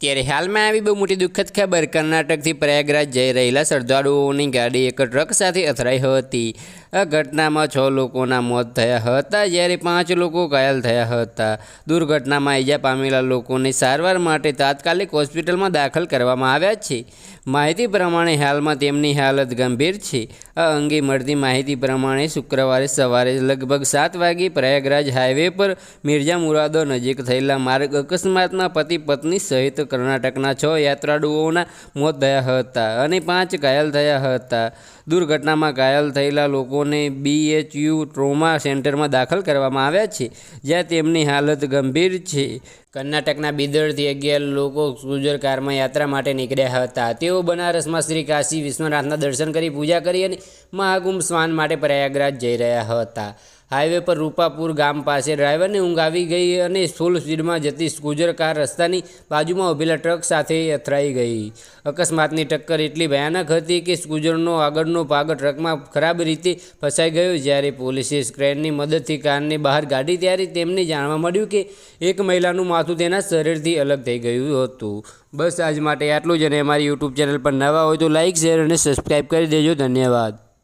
ત્યારે હાલમાં આવી બહુ મોટી દુઃખદ ખબર કર્ણાટકથી પ્રયાગરાજ જઈ રહેલા શ્રદ્ધાળુઓની ગાડી એક ટ્રક સાથે અથડાઈ હતી. આ ઘટનામાં છ લોકોના મોત થયા હતા, જ્યારે પાંચ લોકો ઘાયલ થયા હતા. દુર્ઘટનામાં ઈજા પામેલા લોકોને સારવાર માટે તાત્કાલિક હોસ્પિટલમાં દાખલ કરવામાં આવ્યા છે. માહિતી પ્રમાણે હાલમાં તેમની હાલત ગંભીર છે. આ અંગે મળતી માહિતી પ્રમાણે શુક્રવારે સવારે લગભગ સાત વાગે પ્રયાગરાજ હાઈવે પર મિર્ઝા મુરાદો નજીક થયેલા માર્ગ અકસ્માતમાં પતિ પત્ની સહિત કર્ણાટકના છ યાત્રાળુઓના મોત થયા હતા અને પાંચ ઘાયલ થયા હતા. દુર્ઘટનામાં ઘાયલ થયેલા લોકોને બીએચયુ ટ્રોમા સેન્ટરમાં દાખલ કરવામાં આવ્યા છે, જ્યાં તેમની હાલત ગંભીર છે. કર્ણાટકના બિદરથી અગિયાર લોકો ક્રુઝર કારમાં યાત્રા માટે નીકળ્યા હતા. તેઓ બનારસમાં શ્રી કાશી વિશ્વનાથના દર્શન કરી પૂજા કરી અને મહાકુંભ સ્નાન માટે પ્રયાગરાજ જઈ રહ્યા હતા. હાઈવે પર રૂપાપુર ગામ પાસે ડ્રાઈવરને ઊંઘ આવી ગઈ અને ફૂલ સ્પીડમાં જતી સ્કૂજર કાર રસ્તાની બાજુમાં ઊભેલા ટ્રક સાથે અથડાઈ ગઈ. અકસ્માતની ટક્કર એટલી ભયાનક હતી કે સ્કૂજરનો આગળનો ભાગ ટ્રકમાં ખરાબ રીતે ફસાઈ ગયો. જ્યારે પોલીસે ક્રેનની મદદથી કારને બહાર કાઢી, ત્યારે તેમને જાણવા મળ્યું કે એક મહિલાનું માથું તેના શરીરથી અલગ થઈ ગયું હતું. બસ આજ માટે આટલું જ અને અમારી યુટ્યુબ ચેનલ પર નવા હોય તો લાઇક શેર અને સબસ્ક્રાઈબ કરી દેજો. ધન્યવાદ.